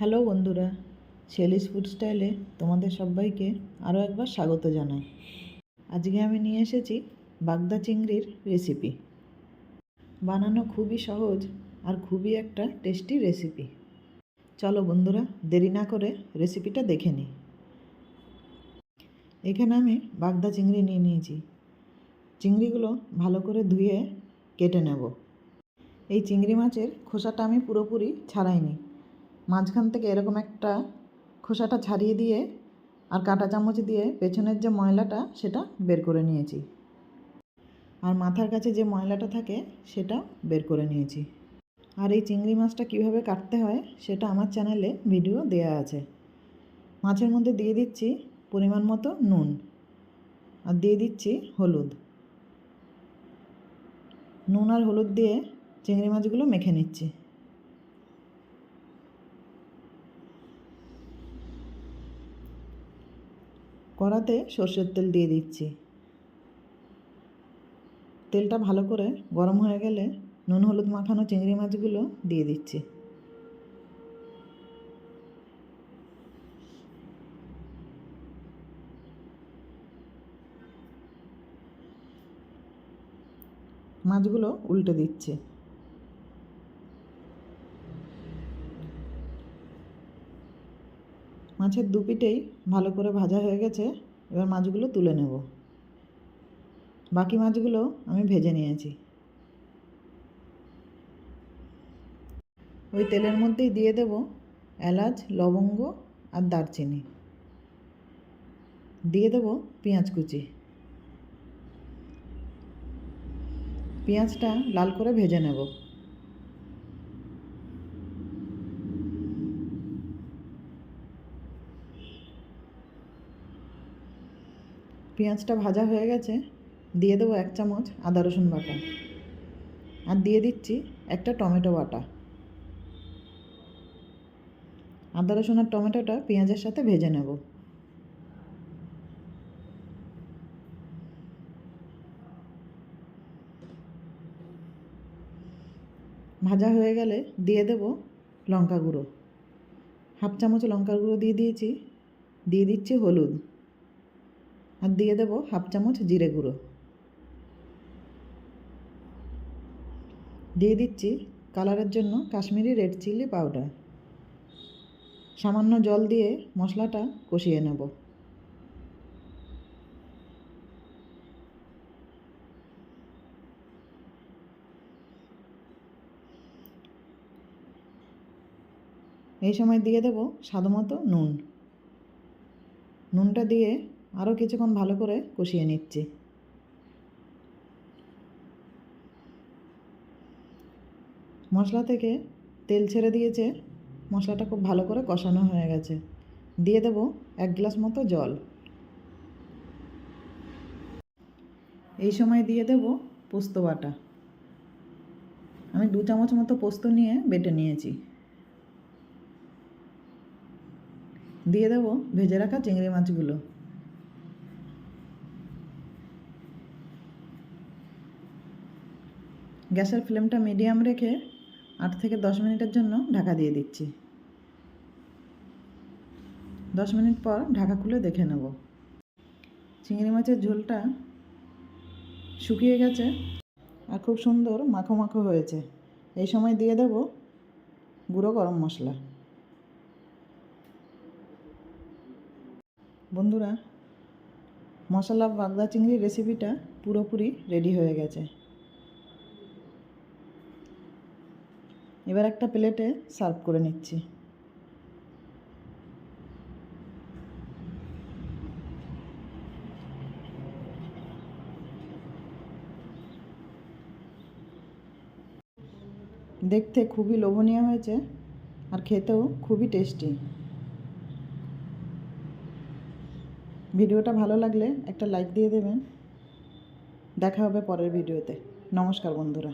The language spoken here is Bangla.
হ্যালো বন্ধুরা শেলিস ফুড স্টাইলে তোমাদের সবাইকে আরও একবার স্বাগত জানাই। আজকে আমি নিয়ে এসেছি বাগদা চিংড়ির রেসিপি বানানো খুবই সহজ আর খুবই একটা টেস্টি রেসিপি চলো বন্ধুরা, দেরি না করে রেসিপিটা দেখে নিই। এখানে আমি বাগদা চিংড়ি নিয়ে নিয়েছি। চিংড়িগুলো ভালো করে ধুয়ে কেটে নেব। এই চিংড়ি মাছের খোসাটা আমি পুরোপুরি ছাড়াইনি। মাঝখান থেকে এরকম একটা খোসাটা ছাড়িয়ে দিয়ে আর কাঁটা চামচ দিয়ে পেছনের যে ময়লাটা, সেটা বের করে নিয়েছি। আর মাথার কাছে যে ময়লাটা থাকে, সেটা বের করে নিয়েছি। আর এই চিংড়ি মাছটা কীভাবে কাটতে হয়, সেটা আমার চ্যানেলে ভিডিও দেয়া আছে। মাছের মধ্যে দিয়ে দিচ্ছি পরিমাণ মতো নুন আর দিয়ে দিচ্ছি হলুদ। নুন আর হলুদ দিয়ে চিংড়ি মাছগুলো মেখে নিচ্ছি। কড়াতে সর্ষের তেল দিয়ে দিচ্ছি। তেলটা ভালো করে গরম হয়ে গেলে নুন, হলুদ মাখানো চিংড়ি মাছগুলো দিয়ে দিচ্ছি। মাছগুলো উল্টে দিচ্ছি। মাছের দু পিঠেই ভালো করে ভাজা হয়ে গেছে, এবার মাছগুলো তুলে নেব। বাকি মাছগুলো আমি ভেজে নিয়েছি। ওই তেলের মধ্যেই দিয়ে দেব এলাচ, লবঙ্গ আর দারচিনি। দিয়ে দেব পেঁয়াজ কুচি। পেঁয়াজটা লাল করে ভেজে নেব। পেঁয়াজটা ভাজা হয়ে গেছে, দিয়ে দেবো এক চামচ আদা রসুন বাটা। আর দিয়ে দিচ্ছি একটা টমেটো বাটা। আদা রসুন আর টমেটোটা পেঁয়াজের সাথে ভেজে নেব। ভাজা হয়ে গেলে দিয়ে দেব লঙ্কা গুঁড়ো। হাফ চামচ লঙ্কার গুঁড়ো দিয়ে দিয়েছি, দিয়ে দিচ্ছি হলুদ। আর দিয়ে দেবো হাফ চামচ জিরে গুঁড়ো। দিয়ে দিচ্ছি কালারের জন্য কাশ্মীরি রেড চিলি পাউডার। সামান্য জল দিয়ে মশলাটা কষিয়ে নেব। এই সময় দিয়ে দেব স্বাদমতো নুন। নুনটা দিয়ে আরও কিছুক্ষণ ভালো করে কষিয়ে নিচ্ছি। মশলা থেকে তেল ছেড়ে দিয়েছে, মশলাটা খুব ভালো করে কষানো হয়ে গেছে। দিয়ে দেব এক গ্লাস মতো জল। এই সময় দিয়ে দেব পোস্ত বাটা। আমি দু চামচ মতো পোস্ত নিয়ে বেটে নিয়েছি। দিয়ে দেব ভেজে রাখা চিংড়ি মাছগুলো। গ্যাসের ফ্লেমটা মিডিয়াম রেখে আট থেকে দশ মিনিটের জন্য ঢাকা দিয়ে দিচ্ছি। দশ মিনিট পর ঢাকা খুলে দেখে নেব। চিংড়ি মাছের ঝোলটা শুকিয়ে গেছে আর খুব সুন্দর মাখো মাখো হয়েছে। এই সময় দিয়ে দেব গুঁড়ো গরম মশলা। বন্ধুরা, মশলা বাগদা চিংড়ির রেসিপিটা পুরোপুরি রেডি হয়ে গেছে। এবার একটা প্লেটে সার্ভ করে নিচ্ছি। দেখতে খুবই লোভনীয় হয়েছে আর খেতেও খুবই টেস্টি। ভিডিওটা ভালো লাগলে একটা লাইক দিয়ে দেবেন। দেখা হবে পরের ভিডিওতে। নমস্কার বন্ধুরা।